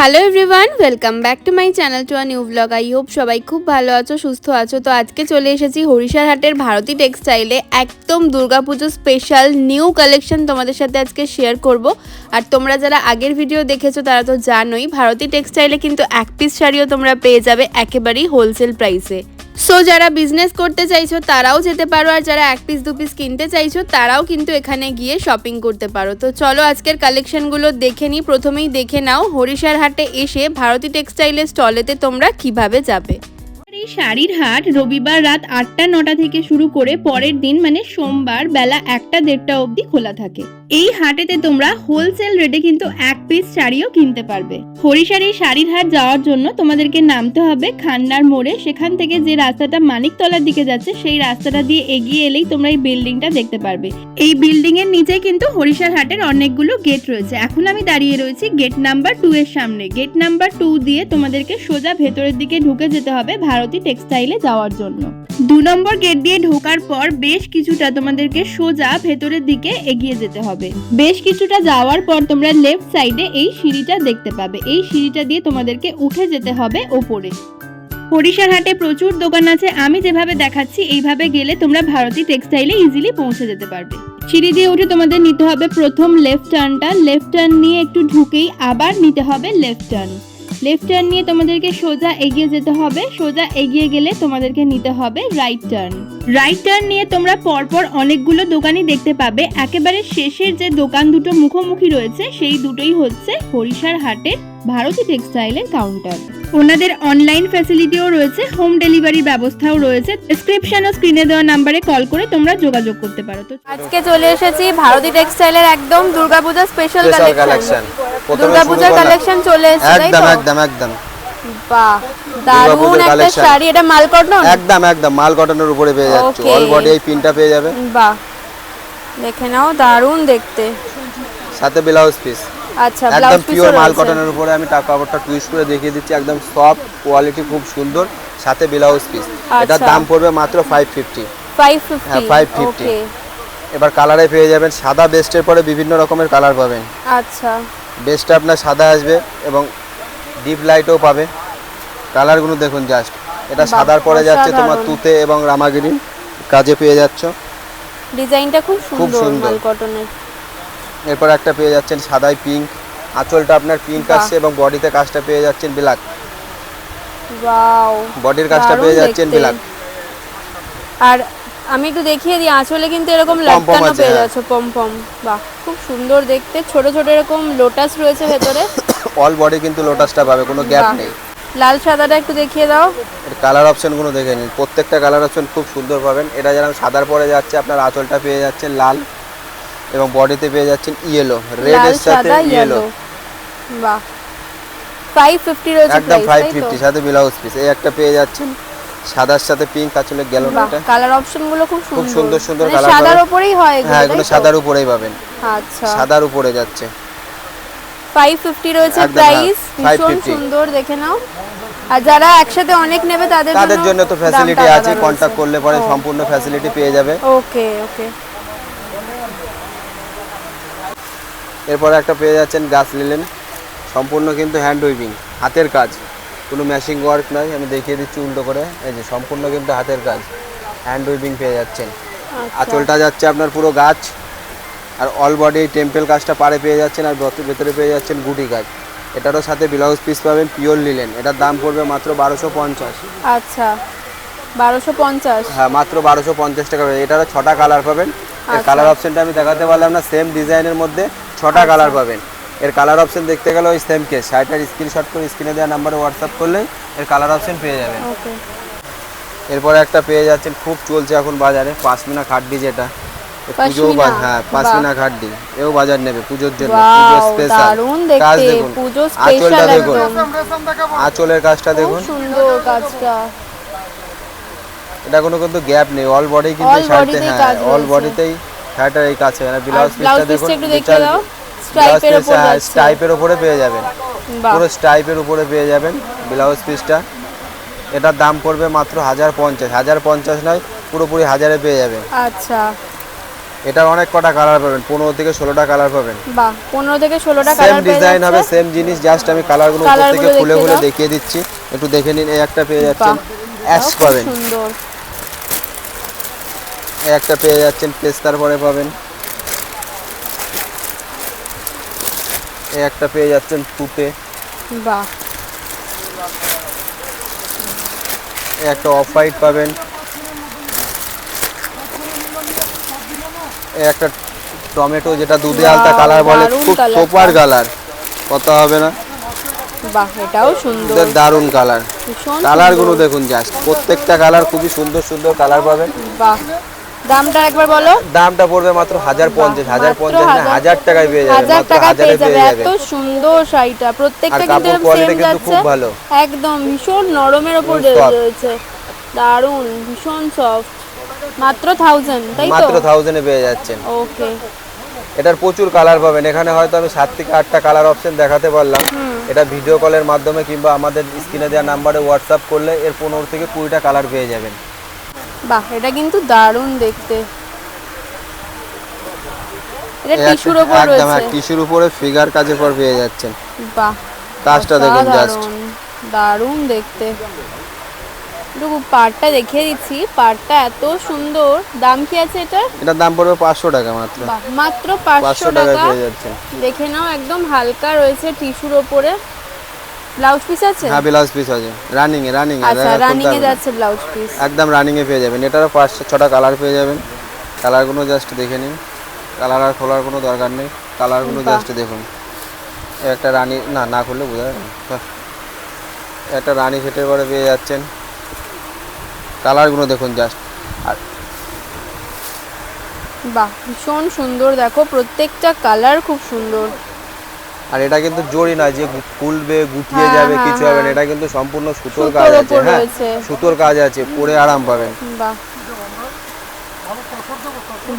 Hello everyone welcome back to my channel to a new vlog I hope সবাই খুব ভালো আছো, সুস্থ আছো। তো আজকে চলে এসেছি হরিশার হাটের ভারতী টেক্সটাইলে একদম দুর্গাপুজো স্পেশাল নিউ কালেকশন তোমাদের সাথে আজকে শেয়ার করব। আর তোমরা যারা আগের ভিডিও দেখেছ, তারা তো জানোই, ভারতী টেক্সটাইলে কিন্তু এক পিস শাড়িও তোমরা পেয়ে যাবে একেবারেই হোলসেল প্রাইসে সো যারা বিজনেস করতে চাইছো, তারাও যেতে পারো। আর যারা এক পিস দু পিস কিনতে চাইছো, তারাও কিন্তু এখানে গিয়ে শপিং করতে পারো। তো চলো আজকের কালেকশনগুলো দেখে নিই। প্রথমেই দেখে নাও হরিশার হাটে এসে ভারতী টেক্সটাইলের স্টলেতে তোমরা কীভাবে যাবে। এই শাড়ির হাট রবিবার রাত আটটা, নটা থেকে শুরু করে পরের দিন মানে সোমবার বেলা একটা, দেড়টা অবধি খোলা থাকে। এই হাটেতে তোমরা হোলসেল রেটে কিন্তু এক পিস শাড়িও কিনতে পারবে। হরিশার এই শাড়ির হাট যাওয়ার জন্য তোমাদেরকে নামতে হবে খান্নার মোড়ে। সেখান থেকে যে রাস্তাটা মানিকতলার দিকে যাচ্ছে, সেই রাস্তাটা দিয়ে এগিয়ে এলেই তোমরা এই বিল্ডিংটা দেখতে পারবে। এই বিল্ডিং এর নিচে কিন্তু হরিশার হাটের অনেকগুলো গেট রয়েছে। এখন আমি দাঁড়িয়ে রয়েছি গেট নাম্বার টু এর সামনে। গেট নাম্বার টু দিয়ে তোমাদেরকে সোজা ভেতরের দিকে ঢুকে যেতে হবে ভারতী টেক্সটাইলে যাওয়ার জন্য। দু নম্বর গেট দিয়ে ঢোকার পর বেশ কিছুটা তোমাদেরকে সোজা ভেতরের দিকে এগিয়ে যেতে হবে। বেশ কিছুটা যাওয়ার পর তোমরা লেফট সাইডে এই সিঁড়িটা দেখতে পাবে। এই সিঁড়িটা দিয়ে তোমাদেরকে উঠে যেতে হবে ওপরে। হাটে প্রচুর দোকান আছে। আমি যেভাবে দেখাচ্ছি, এইভাবে গেলে তোমরা ভারতী টেক্সটাইলে ইজিলি পৌঁছে যেতে পারবে। সিঁড়ি দিয়ে উঠে তোমাদের নিতে হবে প্রথম লেফট টার্নটা লেফট টার্ন নিয়ে একটু ঢুকেই আবার নিতে হবে লেফট টার্ন লেফট টার্ন নিয়ে তোমাদেরকে সোজা এগিয়ে যেতে হবে। সোজা এগিয়ে গেলে তোমাদেরকে নিতে হবে রাইট টার্ন রাইট টার্ন নিয়ে তোমরা পরপর অনেকগুলো দোকানই দেখতে পাবে। একেবারে শেষের যে দোকান দুটো মুখোমুখি রয়েছে সেই দুটোই হচ্ছে হরিশার হাটের ভারতী টেক্সটাইলের কাউন্টার ওনাদের অনলাইন ফ্যাসিলিটিও রয়েছে হোম ডেলিভারির ব্যবস্থাও রয়েছে। ডেসক্রিপশন ও স্ক্রিনে দেওয়া নাম্বারে কল করে তোমরা যোগাযোগ করতে পারো। তো আজকে চলে এসেছি ভারতী টেক্সটাইলের একদম দুর্গাপূজা স্পেশাল কালেকশন দুর্গাপূজার কালেকশন চলে এসেছে একদম একদম একদম। বাহ দারুণ একটা শাড়ি এটা মাল কটন একদম একদম মাল কটনের উপরে পেয়ে যাচ্ছে। অল বডি এই পিনটা পেয়ে যাবে। বাহ দেখে নাও দারুণ দেখতে। সাথে ব্লাউজ পিস আচ্ছা একদম পিওর মাল কটনের উপরে আমি টাকা কাপড়টা টুইস্ট করে দেখিয়ে দিচ্ছি। একদম সফট কোয়ালিটি খুব সুন্দর। সাথে ব্লাউজ পিস এটার আচ্ছা। দাম পড়বে মাত্র ফাইভ ফিফটি 550 হ্যাঁ, 550 ওকে এবার কালারে পেয়ে যাবেন। সাদা বেস্টের পরে বিভিন্ন রকমের কালার পাবেন। আচ্ছা। বেস্টটা আপনার সাদা আসবে এবং ডিপ লাইটও পাবে। কালারগুলো দেখুন জাস্ট। এটা সাদার পরে যাচ্ছে তোমার তুতে এবং রামাগিরি। কাজে পেয়ে যাচ্ছ। ডিজাইনটা খুব খুব সুন্দর। মাল কটনের। এরপর একটা পেয়ে যাচ্ছেন সাদাই পিঙ্ক। আঁচলটা আপনার পিঙ্ক। আসছে এবং বডিতে কাজটা পেয়ে যাচ্ছেন ব্ল্যাক। ওয়াও বডির কাজটা পেয়ে যাচ্ছেন ব্ল্যাক। আর আমি একটু দেখিয়ে দিই আঁচলে কিন্তু এরকম লটকানো আছে, পেয়ে হ্যাঁ। যাচ্ছে পম পম বাহ খুব সুন্দর দেখতে। ছোট ছোট এরকম লোটাস রয়েছে ভেতরে। অল বডি কিন্তু লোটাসটা পাবে কোনো গ্যাপ নেই। লাল সাদাটা একটু দেখিয়ে দাও। এর কালার অপশনগুলো দেখে নিন। প্রত্যেকটা কালার অপশন খুব সুন্দর পাবেন। এটা যেরকম সাদার পরে যাচ্ছে আপনার আঁচলটা পেয়ে যাচ্ছেন লাল এবং বডিতে পেয়ে যাচ্ছেন ইয়েলো রেড এর সাথে ইয়েলো বাহ। 550 রয়েছে একদম প্রাইস ফাইভ তাই তো? ফিফটি সাথে ব্লাউজ পিস এই একটা পেয়ে যাচ্ছেন সাদার সাথে পিঙ্ক আঁচলে গেল বাহ এটা কালার অপশনগুলো খুব সুন্দর। সুন্দর সুন্দর মানে colour সাদার উপরেই হয় এগুলো হ্যাঁ এগুলো সাদার উপরেই পাবেন। আচ্ছা। সাদার উপরে যাচ্ছে। 550 রয়েছে প্রাইস হ্যাঁ, ভীষণ সুন্দর দেখে নাও। আর যারা একসাথে অনেক নেবে তাদের তাদের জন্য তো ফ্যাসিলিটি আছে রয়েছে। করলে পরে সম্পূর্ণ ফ্যাসিলিটি পেয়ে যাবে। ওকে ওকে। এরপরে একটা পেয়ে যাচ্ছেন গাছ নিলেন সম্পূর্ণ কিন্তু হ্যান্ড উইভিং হাতের কাজ। কোনো ম্যাশিং ওয়ার্ক নয় আমি দেখিয়ে দিচ্ছি উল্টো করে। এই যে সম্পূর্ণ কিন্তু হাতের কাজ। হ্যান্ড উইভিং পেয়ে যাচ্ছেন। আচ্ছা। আঁচলটা যাচ্ছে আপনার পুরো গাছ। আর অল বডি টেম্পেল কাজটা পারে পেয়ে যাচ্ছেন আর ভেতরে- পেয়ে যাচ্ছেন গুটি কাজ। এটারও সাথে ব্লাউজ পিস পাবেন পিওর লিলেন এটার দাম পড়বে মাত্র বারোশো পঞ্চাশ। আচ্ছা। বারোশো পঞ্চাশ? হ্যাঁ মাত্র বারোশো পঞ্চাশ টাকা পাবেন এটারও ছটা কালার পাবেন। আচ্ছা। কালার অপশনটা আমি দেখাতে পারলাম না সেম ডিজাইনের মধ্যে ছটা কালার পাবেন। এর কালার অপশন দেখতে গেলে ওই সেম কেস শাড়িটার স্ক্রিনশট করে স্ক্রিনে দেওয়া নাম্বারে হোয়াটসঅ্যাপ করলে এর কালার অপশন পেয়ে যাবেন ওকে এরপরে একটা পেয়ে যাচ্ছেন খুব চলছে এখন বাজারে পাঁচমিনা খাড্ডি যেটা। পুজো পাশমিনা, হ্যাঁ খাড্ডি। এও বাজার নেবে পুজোর জন্য। পুজো স্পেশাল কাজ দেখুন। আঁচলটা দেখুন। আঁচলের কাজটা দেখুন। সুন্দর কাজটা। এটা কোনো কিন্তু গ্যাপ নেই। অল বডি কিন্তু শাড়িতে হ্যাঁ অল। বডিতেই শাড়িটার এই কাজ ব্লাউজ পিসটা দেখুন স্ট্রাইপের উপর যাচ্ছে। স্টাইপের উপরে পেয়ে যাবেন। পুরো স্টাইপের উপরে পেয়ে যাবেন ব্লাউজ পিসটা এটার দাম পড়বে মাত্র হাজার পঞ্চাশ। হাজার পঞ্চাশ নয় পুরোপুরি হাজারে পেয়ে যাবে আচ্ছা। এটার অনেক কটা কালার পাবেন পনেরো থেকে ষোলোটা কালার পাবেন। বাহ পনেরো থেকে ষোলোটা সেম কালার ডিজাইন হবে সেম জিনিস জাস্ট আমি কালারগুলো উপর থেকে খুলে খুলে দেখিয়ে দিচ্ছি। একটু দেখে নিন এই একটা পেয়ে যাচ্ছেন অ্যাশ পাবেন। সুন্দর। এই একটা পেয়ে যাচ্ছেন পেস্তার পরে পাবেন। এই একটা পেয়ে যাচ্ছেন তুতে বাহ। একটা অফ হোয়াইট পাবেন। একটা টমেটো যেটা দুধে আলতা কালার বলে খুব সুপার কালার কত হবে না? বাহ এটাও সুন্দর। দারুণ কালার কালারগুলো দেখুন জাস্ট প্রত্যেকটা কালার খুবই সুন্দর সুন্দর কালার পাবেন। বাহ। দামটা একবার বলো। দামটা পড়বে মাত্র হাজার পঞ্চাশ হাজার মাত্র পঞ্চাশ না হাজার- হাজার টাকায় পেয়ে যাবেন হাজার মাত্র টাকা হাজারে পেয়ে যাবে এত সুন্দর শাড়িটা। প্রত্যেকটা কিন্তু সেম যাচ্ছে খুব ভালো। একদম ভীষণ নরমের soft। রয়েছে। দারুণ ভীষণ সফট মাত্র থাউজেন্ড তাই তো? মাত্র থাউজেন্ডে পেয়ে যাচ্ছেন। ওকে। এটার প্রচুর কালার পাবেন। এখানে হয়তো আমি সাত থেকে আটটা কালার অপশন দেখাতে পারলাম। এটা ভিডিও কলের মাধ্যমে কিংবা আমাদের স্ক্রিনে দেওয়া নাম্বারে হোয়াটসঅ্যাপ করলে এর পনেরো থেকে কুড়িটা কালার পেয়ে যাবেন। বাহ এটা কিন্তু দারুণ দেখতে। এটা টিস্যুর একটা- ওপর একদম রয়েছে। টিস্যুর উপরে ফিগার কাজের পর পেয়ে যাচ্ছেন। বাহ কাজটা দেখুন জাস্ট দারুণ দেখতে। একটু পাড়টা দেখিয়ে দিচ্ছি। পাড়টা এত সুন্দর। দাম কি আছে এটা এটার দাম পড়বে পাঁচশো টাকা মাত্র। বাহ মাত্র পাঁচশো পাঁচশো টাকায় টাকা। দেখে নাও একদম হালকা রয়েছে টিস্যুর ওপরে। ব্লাউজ পিস আছে? হ্যাঁ ব্লাউজ পিস আছে। রানিং এ রানিং এ। আচ্ছা রানিং এ যাচ্ছে ব্লাউজ পিস। একদম রানিং এ পেয়ে যাবেন। এটারও পাঁচ ছটা কালার পেয়ে যাবেন। কালারগুলো জাস্ট দেখে নিন। কালার আর খোলার কোনো দরকার নেই। কালারগুলো। জাস্ট দেখুন। একটা রানী না না খুললে বোঝা যাবে একটা রানী সেটের পরে পেয়ে যাচ্ছেন। কালারগুলো দেখুন জাস্ট আর বাহ ভীষণ সুন্দর। দেখো প্রত্যেকটা কালার খুব সুন্দর। আর এটা কিন্তু জড়ি না যে খুলবে গুটিয়ে হ্যাঁ, যাবে হ্যাঁ, কিছু হবে না। হ্যাঁ। এটা কিন্তু সম্পূর্ণ সুতোর কাজ আছে হ্যাঁ? সুতোর কাজ আছে পরে আরাম পাবেন। বাহ।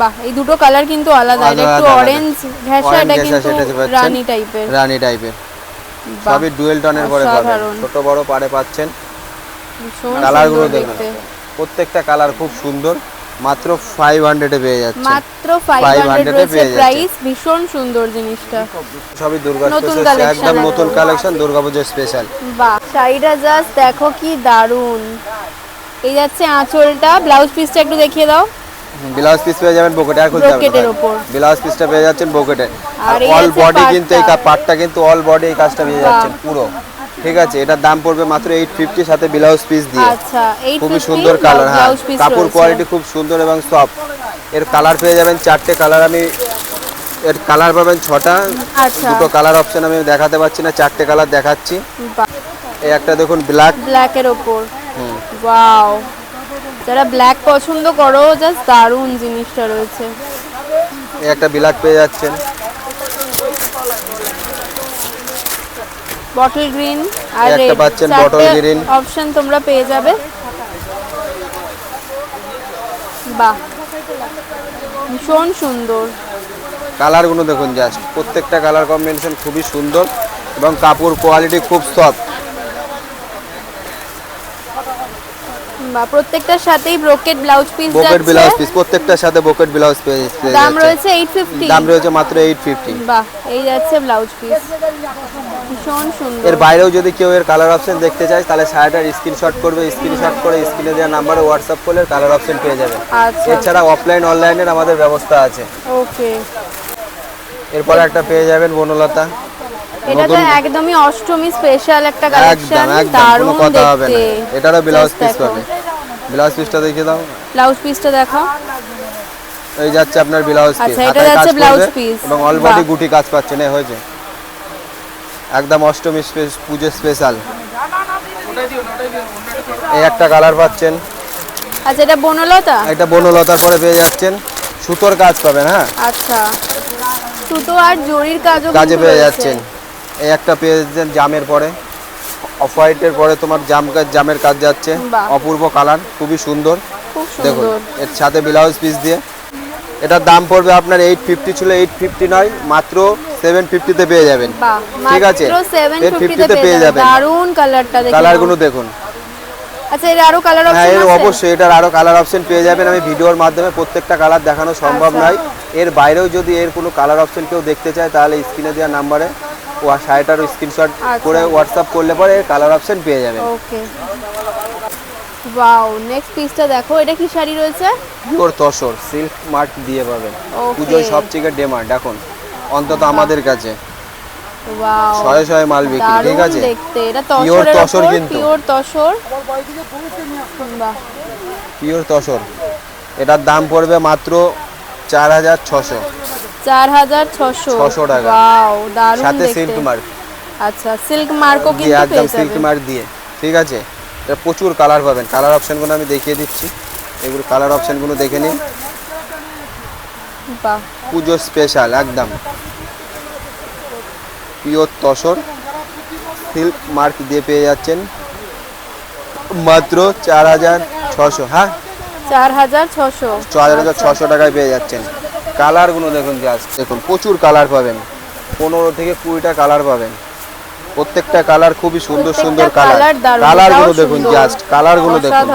বাহ এই দুটো কালার কিন্তু আলাদা এটা একটু অরেঞ্জ ঘেঁষা এটা কিন্তু রানী টাইপের রানী টাইপের সবই ডুয়েল টনের পরে পাবেন। ছোট বড় পারে পাচ্ছেন। কালারগুলো দেখুন। প্রত্যেকটা কালার খুব সুন্দর। মাত্র ফাইভ হান্ড্রেডে পেয়ে যাচ্ছে মাত্র 500 এ রয়েছে প্রাইস ভীষণ সুন্দর জিনিসটা। সবই দুর্গা স্পেশাল একদম। নতুন কালেকশন স্পেশাল বাহ শাড়িটা জাস্ট দেখো কি দারুণ এই যাচ্ছে আঁচলটা। ব্লাউজ পিসটা একটু দেখিয়ে দাও। ব্লাউজ পিস পেয়ে যাবেন বকেটে। আর খুলতে হবে ব্লাউজ পিসটা পেয়ে যাচ্ছেন বকেটে। আর অল বডি কিন্তু এই। পার্টটা কিন্তু অল বডি এই কাজটা পেয়ে যাচ্ছেন পুরো। ঠিক আছে এটার দাম পড়বে মাত্র এইট ফিফটি সাথে ব্লাউজ পিস দিয়ে। আচ্ছা খুবই সুন্দর কালার হ্যাঁ কাপড় কোয়ালিটি খুব সুন্দর এবং সফট এর কালার পেয়ে যাবেন চারটে কালার আমি এর কালার পাবেন ছটা। আচ্ছা। দুটো কালার অপশন আমি দেখাতে পারছি না চারটে কালার দেখাচ্ছি। এই একটা দেখুন ব্ল্যাক ব্ল্যাক এর ওপর। ওয়াও যারা ব্ল্যাক পছন্দ করো জাস্ট দারুণ জিনিসটা রয়েছে। এই একটা ব্ল্যাক পেয়ে যাচ্ছেন। বটল গ্রিন আর একটা পাচ্ছেন বটল গ্রিন অপশন তোমরা পেয়ে যাবে। বাহ। ভীষণ সুন্দর। কালারগুলো দেখুন জাস্ট প্রত্যেকটা কালার কম্বিনেশন খুবই সুন্দর এবং কাপড় কোয়ালিটি খুব সফট প্রত্যেকটার সাথেই ব্রোকেট ব্লাউজ পিস বকেট ব্লাউজ পিস প্রত্যেকটার সাথে বকেট ব্লাউজ পেয়ে দাম রয়েছে 850 দাম রয়েছে মাত্র এইট ফিফটি বাহ এই যাচ্ছে ব্লাউজ পিস ভীষণ সুন্দর। এর বাইরেও যদি কেউ এর কালার অপশন দেখতে চায় তাহলে শাড়িটার স্ক্রিনশট করবে। স্ক্রিনশট করে স্ক্রিনে দেওয়া নাম্বারে হোয়াটসঅ্যাপ করলে কালার অপশন পেয়ে যাবে। আচ্ছা। এছাড়া অফলাইন অনলাইনের আমাদের ব্যবস্থা আছে। ওকে এরপরে একটা পেয়ে যাবেন বনলতা। এটা তো একদমই অষ্টমী স্পেশাল একটা কালেকশন কোনো দারুণ কথা হবে না। এটারও ব্লাউজ পিস পাবে। ব্লাউজ পিসটা দেখিয়ে দাও। ব্লাউজ পিসটা দেখো। এই যাচ্ছে আপনার ব্লাউজ পিস আচ্ছা, এটা যাচ্ছে blouse piece। এবং অল বডি গুটি কাজ পাচ্ছেন এই হয়েছে। একদম অষ্টমী স্পে- পুজো স্পেশাল এই একটা কালার পাচ্ছেন। আচ্ছা এটা বনলতা? একটা বনলতার পরে পেয়ে যাচ্ছেন। সুতোর কাজ পাবেন হ্যাঁ? আচ্ছা। সুতো আর জরির কাজও কাজে পেয়ে যাচ্ছেন। এই একটা পেয়ে যাচ্ছেন জামের পরে। অফ হোয়াইটের পরে তোমার জাম কাজ জামের কাজ যাচ্ছে। অপূর্ব কালার খুবই সুন্দর। দেখুন এর সাথে ব্লাউজ পিস দিয়ে। এটার দাম পড়বে আপনার এইট ফিফটি ছিল এইট ফিফটি নয় মাত্র সেভেন ফিফটিতে পেয়ে যাবেন। ঠিক আছে? মাত্র 750 850 তে পেয়ে যাবেন। দারুণ কালারটা দেখে কালারগুলো দেখুন। আচ্ছা এর আরও কালার হ্যাঁ অপশন এর আছে? অবশ্যই এটার আরও কালার অপশন পেয়ে যাবেন। আমি ভিডিওর মাধ্যমে প্রত্যেকটা কালার দেখানো সম্ভব আচ্ছা। নয়। এর বাইরেও যদি এর কোনো কালার অপশন কেউ দেখতে চায় তাহলে স্ক্রিনে দেওয়া নাম্বারে শাড়িটার স্ক্রিনশট আচ্ছা। করে হোয়াটসঅ্যাপ করলে পরে কালার অপশন পেয়ে যাবেন। ওকে। ওয়াও নেক্সট পিসটা দেখো এটা কি শাড়ি রয়েছে? পিওর তসর সিল্ক মার্ক দিয়ে পাবেন. পুজোয় সবথেকে ডিমান্ড এখন অন্তত আমাদের কাছে। ওয়াও শয়ে শয়ে মাল বিক্রি ঠিক আছে? দেখতে। এটা তসরের তসর কিন্তু। পিওর তসর পিওর তসর এটার দাম পড়বে মাত্র চার হাজার ছশো। চার হাজার ছশো। 600 টাকা। ওয়াও দারুণ সাথে সিল্ক মার্ক। আচ্ছা সিল্ক মার্কও দিয়ে কিন্তু একদম সিল্ক মার্ক দিয়ে। ঠিক আছে? এটা প্রচুর কালার পাবেন। কালার অপশনগুলো আমি দেখিয়ে দিচ্ছি। এগুলো কালার অপশনগুলো দেখে নিন। বাহ। পুজো স্পেশাল একদম। পিওর তসর। সিল্ক মার্ক দিয়ে পেয়ে যাচ্ছেন। মাত্র চার হাজার ছশো হ্যাঁ? চার হাজার ছশো। চার হাজার ছশো টাকায় পেয়ে যাচ্ছেন। কালারগুলো দেখুন জাস্ট দেখুন প্রচুর কালার পাবেন। পনেরো থেকে কুড়িটা কালার পাবেন। প্রত্যেকটা কালার খুবই সুন্দর সুন্দর কালার। কালারগুলো দেখুন। জাস্ট কালারগুলো দেখুন।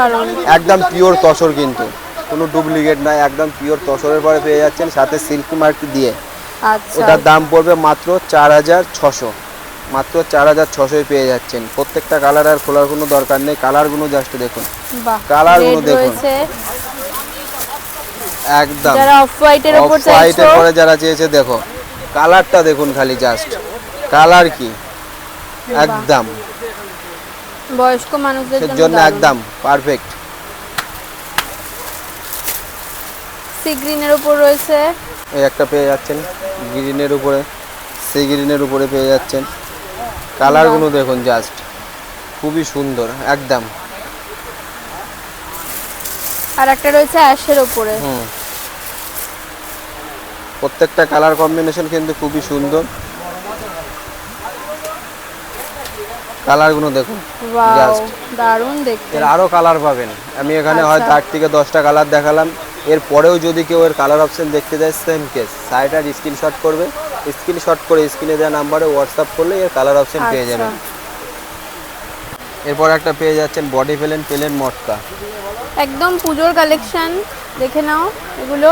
একদম পিওর তসর কিন্তু। কোনো ডুপ্লিকেট নাই একদম পিওর তসরের পরে পেয়ে যাচ্ছেন সাথে সিল্ক মার্ক দিয়ে। আচ্ছা। এটার দাম পড়বে মাত্র চার হাজার ছশো। মাত্র চার হাজার ছশোয় পেয়ে যাচ্ছেন। প্রত্যেকটা কালার আর খোলার কোনো দরকার নেই। কালারগুলো জাস্ট দেখুন। বাহ colour গুলো দেখুন। একদম। যারা অফ হোয়াইটের অফ উপর হোয়াইটের চাইছো। পরে যারা চেয়েছে দেখো কালারটা দেখুন খালি জাস্ট কালার কি? একদম। বয়স্ক মানুষদের জন্য একদম পারফেক্ট সি গ্রিনের উপর রয়েছে। এই একটা পেয়ে যাচ্ছেন গ্রিনের উপরে। সেই গ্রিনের উপরে পেয়ে যাচ্ছেন। কালারগুলো দেখুন জাস্ট খুবই সুন্দর একদম। আর একটা রয়েছে অ্যাশের উপরে প্রত্যেকটা কালার কম্বিনেশন কিন্তু খুবই সুন্দর। কালারগুলো দেখুন। দারুণ দেখতে। এর আরও কালার পাবেন। আমি এখানে আচ্ছা। হয়তো আট থেকে দশটা কালার দেখালাম। এর পরেও যদি কেউ এর কালার অপশন দেখতে যায় সেম কেস সাইটার স্ক্রিনশট করবে। স্ক্রিনশট করে স্ক্রিনে দেওয়া নাম্বারে হোয়াটসঅ্যাপ করলে এর কালার অপশন পেয়ে আচ্ছা। যাবেন। এরপর একটা পেয়ে যাচ্ছেন বডি পেলেন পেলেন মটকা। একদম পুজোর কালেকশন দেখে নাও এগুলো।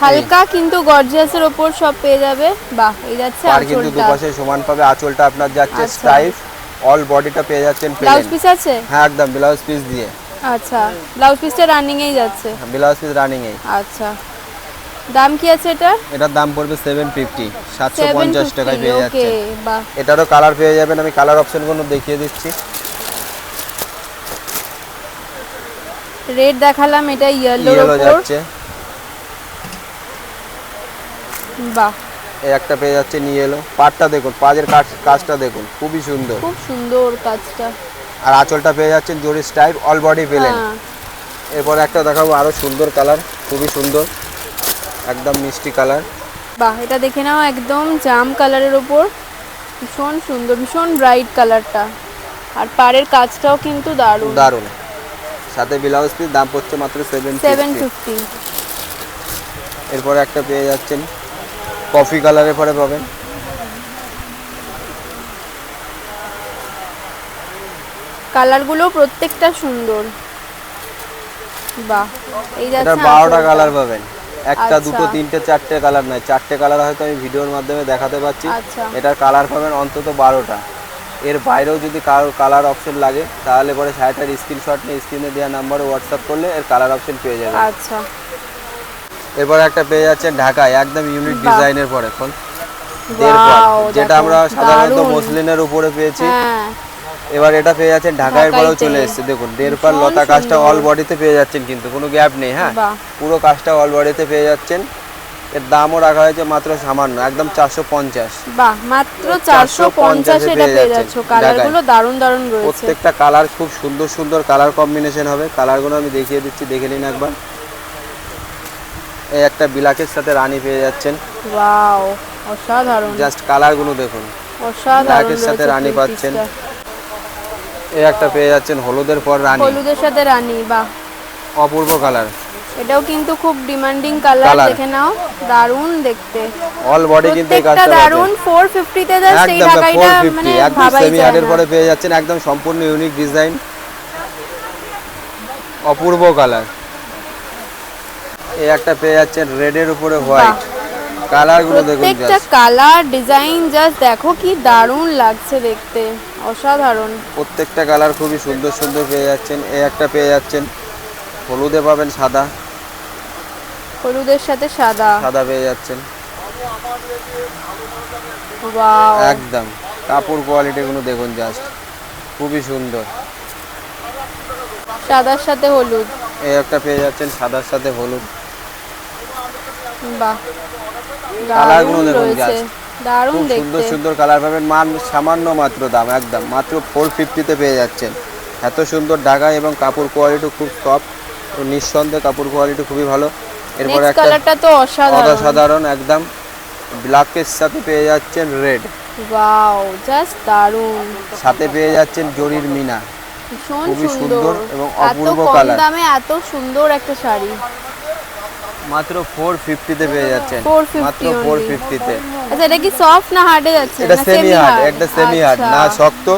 হালকা কিন্তু গর্জিয়াসের ওপর সব পেয়ে যাবে। বাহ এই যাচ্ছে পার কিন্তু দুপাশে সমান পাবে আঁচলটা আপনার যাচ্ছে। স্ট্রাইপ অল বডিটা পেয়ে যাচ্ছেন ব্লাউজ পিস আছে? হ্যাঁ একদম ব্লাউজ পিস দিয়ে। আচ্ছা ব্লাউজ পিসটা রানিং এই যাচ্ছে। ব্লাউজ পিস রানিং এ আচ্ছা দাম কি আছে এটা এটার দাম পড়বে সেভেন ফিফটি সাতশো সেভেন পঞ্চাশ টাকায় পেয়ে ওকে বাহ। এটারও কালার পেয়ে যাবেন আমি কালার অপশনগুলো দেখিয়ে দিচ্ছি। রেড দেখালাম এটা ইয়েলোর ইয়েলো উপর যাচ্ছে। বাহ। এই একটা পেয়ে যাচ্ছে নিয়ে এলো। পাটটা দেখুন পাজের কাজ কাজটা দেখুন খুবই সুন্দর। খুব সুন্দর কাজটা। আর আঁচলটা পেয়ে যাচ্ছেন জরি স্টাইপ অল বডি পেলেন এরপর একটা দেখাবো আরও সুন্দর কালার খুবই সুন্দর। একদম মিষ্টি কালার বাহ এটা দেখে নাও একদম জাম কালারের ওপর ভীষণ সুন্দর ভীষণ ব্রাইট কালারটা আর পাড়ের কাজটাও কিন্তু দারুণ। দারুণ। সাথে ব্লাউজ পিস দাম পড়ছে মাত্র সেভেন সেভেন ফিফটি এরপরে একটা পেয়ে যাচ্ছেন কফি কালারের পরে পাবেন। কালারগুলো প্রত্যেকটা সুন্দর। বাহ এই যাচ্ছে বারোটা কালার পাবেন। একটা আচ্ছা। দুটো তিনটে চারটে কালার নয়। চারটে কালার হয়তো আমি ভিডিওর মাধ্যমে দেখাতে পাচ্ছি। আচ্ছা। এটার কালার পাবেন অন্তত বারোটা। এর বাইরেও যদি কারোর কালার অপশন লাগে তাহলে পরে শাড়িটার স্ক্রিনশট নিয়ে স্ক্রিনে দেওয়া নাম্বারে হোয়াটসঅ্যাপ করলে এর কালার অপশন পেয়ে যাবে। আচ্ছা। এরপর একটা পেয়ে যাচ্ছেন ঢাকায় একদম ইউনিক ডিজাইনের পরে এখন। যেটা আমরা সাধারণত মসলিনের উপরে পেয়েছি। হ্যাঁ। এবার এটা পেয়ে যাচ্ছেন ঢাকায় পরেও চলে এসেছে। দেখুন ভীষণ লতা কাজটা অল বডিতে পেয়ে যাচ্ছেন কিন্তু কোনো গ্যাপ নেই হ্যাঁ? পুরো কাজটা অল বডিতে পেয়ে যাচ্ছেন। এর দামও রাখা হয়েছে মাত্র সামান্য একদম চারশো পঞ্চাশ। বাহ মাত্র চারশো 450 পঞ্চাশে এটা পেয়ে। যাচ্ছ। কালারগুলো দারুণ দারুণ রয়েছে। প্রত্যেকটা কালার খুব সুন্দর সুন্দর কালার কম্বিনেশন হবে। কালারগুলো আমি দেখিয়ে দিচ্ছি দেখে নিন একবার। এই একটা বিলাকের সাথে রানী পেয়ে যাচ্ছেন। ওয়াও অসাধারণ। জাস্ট কালারগুলো দেখুন। অসাধারণ ব্ল্যাকের সাথে রানী পাচ্ছেন। এই একটা পেয়ে যাচ্ছেন হলুদের পর রানী। হলুদের সাথে রানী বাহ। অপূর্ব কালার। এটাও কিন্তু খুব ডিমান্ডিং কালার দেখে নাও দারুণ দেখতে। অল বডি কিন্তু এই কাজটা ফোর ফিফটিতে জাস্ট এই ফোর ঢাকাইটা মানে একদম সেমি হার্ডের পরে পেয়ে যাচ্ছেন একদম সম্পূর্ণ ইউনিক ডিজাইন অপূর্ব কালার এই একটা পেয়ে যাচ্ছেন রেডের উপরে হোয়াইট কালারগুলো দেখুন প্রত্যেকটা কালার ডিজাইন জাস্ট দেখো কি দারুণ লাগছে দেখতে অসাধারণ। প্রত্যেকটা কালার খুবই সুন্দর সুন্দর পেয়ে যাচ্ছেন এই একটা পেয়ে যাচ্ছেন হলুদে পাবেন সাদা। হলুদের সাথে সাদা। সাদা পেয়ে যাচ্ছেন। ওয়াও। একদম। কাপড় কোয়ালিটিগুলো দেখুন জাস্ট খুবই সুন্দর। সাদার সাথে হলুদ। এই একটা পেয়ে যাচ্ছেন সাদার সাথে হলুদ। বাহ। দেখুন দারুণ সুন্দর সুন্দর কালার পাবেন। মান সামান্য মাত্র দাম একদম। মাত্র ফোর ফিফটিতে পেয়ে যাচ্ছেন। এত সুন্দর ঢাকা এবং কাপড় কোয়ালিটি খুব সফট ও নিঃসন্দেহে কাপড় কোয়ালিটি খুবই ভালো। এরপরে একটা কালারটা তো অসাধারণ। অসাধারণ একদম ব্ল্যাকের সাথে পেয়ে যাচ্ছেন রেড ওয়াও জাস্ট দারুণ। সাথে পেয়ে যাচ্ছেন জরির মিনা। খুবই সুন্দর। এবং এত অপূর্ব কম কালার দামে এত সুন্দর একটা শাড়ি। মাত্র ফোর ফিফটিতে পেয়ে যাচ্ছেন। মাত্র only। ফোর ফিফটিতে আচ্ছা এটা কি সফট না হার্ডে যাচ্ছে? এটা সেমি হার্ড একটা সেমি হার্ড আচ্ছা, না শক্ত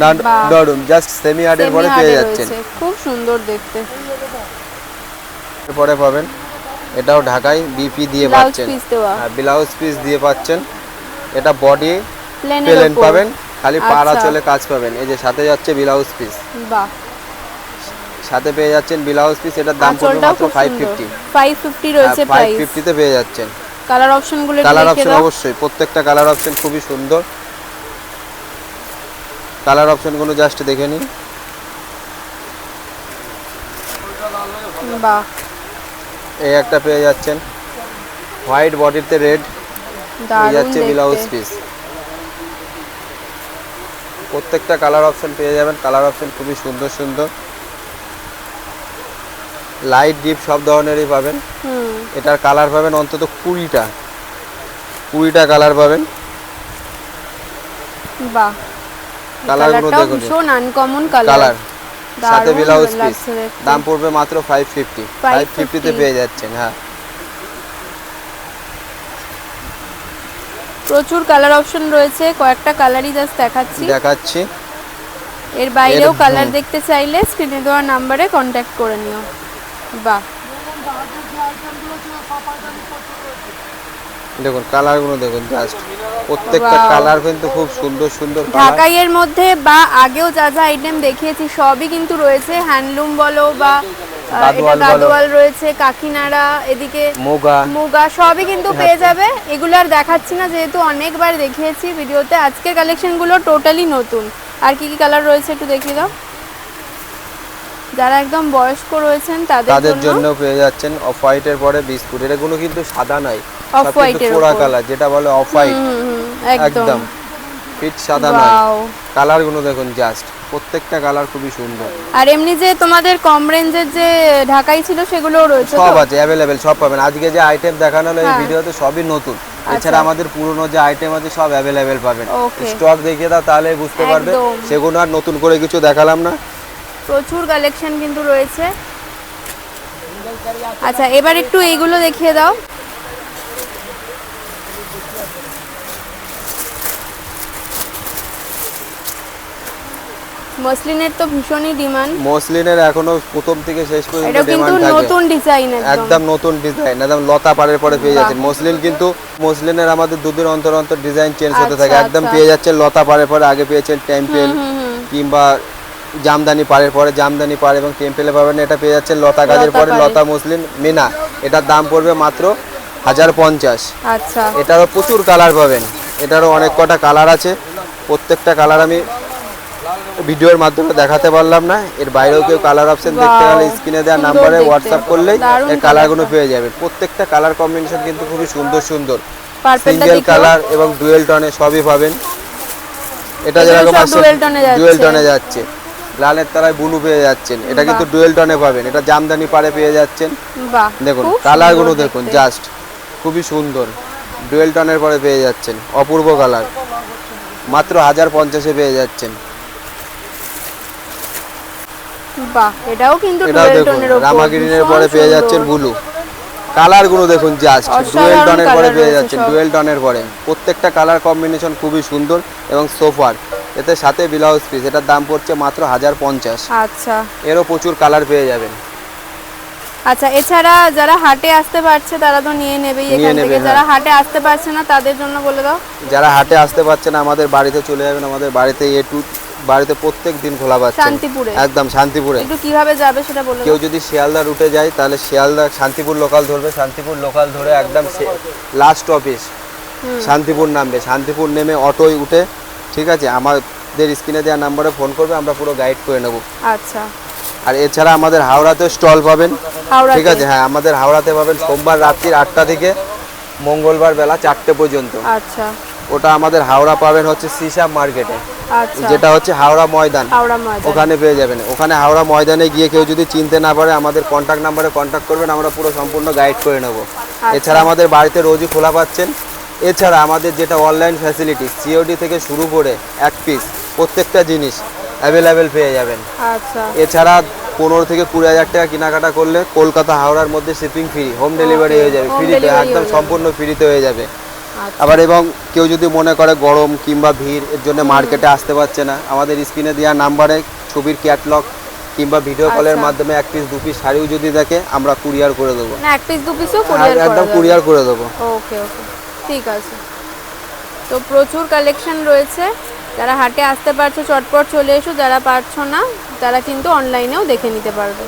না। নরম জাস্ট সেমি হার্ডের পরে পেয়ে যাচ্ছেন। খুব সুন্দর দেখতে। এরপরে পাবেন এটাও ঢাকায় বিপি দিয়ে পাচ্ছেন। ব্লাউজ পিস দিয়ে পাচ্ছেন। এটা বডি প্লেন পাবেন খালি পাড়া আচ্ছা। চলে কাজ পাবেন। এই যে সাথে যাচ্ছে ব্লাউজ পিস বাহ। সাথে পেয়ে যাচ্ছেন ব্লাউজ পিস এটার দাম পড়বে মাত্র খুব ফাইভ সুন্দর ফিফটি 550 রয়েছে প্রাইস ফিফটিতে পেয়ে যাচ্ছেন। কালার অপশনগুলো কালার দেখে অপশন অবশ্যই প্রত্যেকটা কালার অপশন খুবই সুন্দর। কালার অপশন অপশনগুলো জাস্ট দেখে নিন। বাহ। এই একটা পেয়ে যাচ্ছেন। হোয়াইট বডিতে রেড পেয়ে যাচ্ছে ব্লাউজ পিস প্রত্যেকটা কালার অপশন পেয়ে যাবেন। কালার অপশন খুবই সুন্দর সুন্দর। লাইট ডিপ সব ধরনেরই পাবেন। এটার কালার পাবেন অন্তত কুড়িটা। কুড়িটা কালার পাবেন। বাহ। কালারগুলো দেখুন। ভীষণ আনকমন কালার কালার সাথে ব্লাউজ পিস দাম পড়বে মাত্র ফাইভ ফিফটি ফাইভ 550 ফিফটিতে পেয়ে যাচ্ছেন হ্যাঁ। প্রচুর কালার অপশন রয়েছে কয়েকটা কালারই জাস্ট দেখাচ্ছি। দেখাচ্ছি। এর বাইরেও কালার দেখতে চাইলে স্ক্রিনে দেওয়া নাম্বারে কন্ট্যাক্ট করে নিও। বাহ। দেখুন কালারগুলো দেখুন জাস্ট প্রত্যেকটা কালার কিন্তু খুব সুন্দর সুন্দর ঢাকাইয়ের মধ্যে বা আগেও যা যা আইটেম দেখিয়েছি সবই কিন্তু রয়েছে। হ্যান্ডলুম বলো বা গাদোয়াল। রয়েছে কাকিনাড়া এদিকে মোগা। মুগা সবই কিন্তু পেয়ে যাবে। এগুলো আর দেখাচ্ছি না যেহেতু অনেকবার দেখিয়েছি ভিডিওতে। আজকের কালেকশনগুলো টোটালি নতুন। আর কি কি কালার রয়েছে একটু দেখিয়ে দাও। যারা একদম বয়স্ক রয়েছেন তাদের তাদের জন্য পেয়ে যাচ্ছেন অফ হোয়াইটের পরে বিস্কুট। এগুলো কিন্তু সাদা নয় অফ এর পোড়া কালার যেটা বলে অফ হোয়াইট একদম। ফিট সাদা নয়। Wow. কালারগুলো দেখুন জাস্ট প্রত্যেকটা কালার খুবই সুন্দর। আর এমনি যে তোমাদের কম রেঞ্জের যে ঢাকাই ছিল সেগুলো রয়েছে সব আছে অ্যাভেলেবেল সব পাবেন। আজকে যে আইটেম দেখানো হলো এই হ্যাঁ। ভিডিওতে সবই নতুন। এছাড়া আমাদের পুরনো যে আইটেম আছে সব অ্যাভেলেবেল পাবেন। স্টক দেখিয়ে দাও তাহলে বুঝতে পারবে। সেগুলো আর নতুন করে কিছু দেখালাম না। প্রচুর কালেকশন কিন্তু রয়েছে। আচ্ছা এবার একটু এইগুলো দেখিয়ে দাও। মসলিনের তো ভীষণই ডিমান্ড মসলিনের এখনও প্রথম থেকে শেষ পর্যন্ত এটা কিন্তু নতুন ডিজাইন একদম। নতুন ডিজাইন একদম লতা পাড়ের পরে পেয়ে যাচ্ছেন মসলিন কিন্তু মসলিনের আমাদের দুদিন অন্তর অন্তর ডিজাইন চেঞ্জ হতে থাকে। আচ্ছা, একদম আচ্ছা। পেয়ে যাচ্ছেন লতা পাড়ের পরে। আগে পেয়েছেন টেম্পেল কিংবা জামদানি পাড়ের পরে জামদানি পাড় এবং টেম্পেলে পাবেন এটা পেয়ে যাচ্ছেন লতা লতা পরে লতা মসলিন মিনা। এটার দাম পড়বে মাত্র হাজার পঞ্চাশ। আচ্ছা। এটারও প্রচুর কালার পাবেন। এটারও অনেক কটা কালার আছে। প্রত্যেকটা কালার আমি ভিডিওর মাধ্যমে দেখাতে পারলাম না। এর বাইরেও কেউ কালার অপশন দেখতে গেলে স্ক্রিনে দেওয়া নাম্বারে হোয়াটসঅ্যাপ করলেই এর কালারগুলো পেয়ে যাবে প্রত্যেকটা কালার কম্বিনেশন কিন্তু খুবই সুন্দর সুন্দর। সিঙ্গেল কালার এবং ডুয়েল টনে সবই পাবেন। এটা যেরকম আছে। ডুয়েল টনে যাচ্ছে। লালের তলায় ব্লু পেয়ে যাচ্ছেন। এটা কিন্তু ডুয়েল টনে পাবেন। এটা জামদানি পাড়ে পেয়ে যাচ্ছেন। দেখুন কালারগুলো দেখুন জাস্ট খুবই সুন্দর। ডুয়েল টনের পরে পেয়ে যাচ্ছেন অপূর্ব কালার। মাত্র হাজার পঞ্চাশে পেয়ে যাচ্ছেন। বাহ এটাও কিন্তু এটাও দেখুন রামাগিরিনের পরে পেয়ে যাচ্ছেন ব্লু। কালারগুলো দেখুন জাস্ট ডুয়েল টনের পরে পেয়ে যাচ্ছেন ডুয়েল টনের পরে প্রত্যেকটা কালার কম্বিনেশন খুবই সুন্দর এবং সোফার এতে সাথে ব্লাউজ পিস এটার দাম পড়ছে মাত্র হাজার পঞ্চাশ। আচ্ছা। এরও প্রচুর কালার পেয়ে যাবেন। আচ্ছা এছাড়া যারা হাটে আসতে পারছে তারা তো নিয়ে নেবেই নিয়ে এখান নেবে, থেকে। হ্যাঁ। যারা হাটে আসতে পারছে না তাদের জন্য বলে দাও। যারা হাটে আসতে পারছে না আমাদের বাড়িতে চলে যাবেন আমাদের বাড়িতে এ টু বাড়িতে প্রত্যেক দিন খোলা পাচ্ছে। শান্তিপুরে। একদম শান্তিপুরে। একটু কীভাবে যাবে সেটা বলে কেউ যদি শিয়ালদা রুটে যায় তাহলে শিয়ালদা শান্তিপুর লোকাল ধরবে। শান্তিপুর লোকাল ধরে একদম লাস্ট অফিস শান্তিপুর নামবে। শান্তিপুর নেমে অটোয় উঠে ঠিক আছে? আমাদের স্ক্রিনে দেওয়া নাম্বারে ফোন করবে আমরা পুরো গাইড করে নেব। আচ্ছা। আর এছাড়া আমাদের হাওড়াতে স্টল পাবেন। ঠিক আছে? হ্যাঁ আমাদের হাওড়াতে পাবেন সোমবার রাত্রির আটটা থেকে মঙ্গলবার বেলা চারটে পর্যন্ত। আচ্ছা। ওটা আমাদের হাওড়া পাবেন হচ্ছে সিসা মার্কেটে। আচ্ছা। যেটা হচ্ছে হাওড়া ময়দান। হাওড়া ময়দান। ওখানে পেয়ে যাবেন। ওখানে হাওড়া ময়দানে গিয়ে কেউ যদি চিনতে না পারে আমাদের কন্ট্যাক্ট নাম্বারে কন্ট্যাক্ট করবেন আমরা পুরো সম্পূর্ণ গাইড করে নেব। এছাড়া আমাদের বাড়িতে রোজই খোলা পাচ্ছেন। এছাড়া আমাদের যেটা অনলাইন ফ্যাসিলিটি সিওডি থেকে শুরু করে এক পিস প্রত্যেকটা জিনিস অ্যাভেলেবেল পেয়ে যাবেন। আচ্ছা। এছাড়া পনেরো থেকে কুড়ি হাজার টাকা কেনাকাটা করলে কলকাতা হাওড়ার মধ্যে শিপিং ফ্রি হোম ডেলিভারি হয়ে যাবে ফ্রিতে একদম সম্পূর্ণ ফ্রিতে হয়ে যাবে। আচ্ছা। আবার এবং কেউ যদি মনে করে গরম কিংবা ভিড় এর জন্য মার্কেটে আসতে পারছে না আমাদের স্ক্রিনে দেওয়া নাম্বারে ছবির ক্যাটলগ কিংবা ভিডিও কলের আচ্ছা। মাধ্যমে এক পিস দু পিস শাড়িও যদি দেখে আমরা কুরিয়ার করে দেবো। না এক পিস দু পিসও একদম কুরিয়ার করে দেবো। ওকে ওকে ঠিক আছে। তো প্রচুর কালেকশন রয়েছে। যারা হাটে আসতে পারছ, চটপট চলে এসো, যারা পারছ না, তারা কিন্তু অনলাইনেও দেখে নিতে পারবে।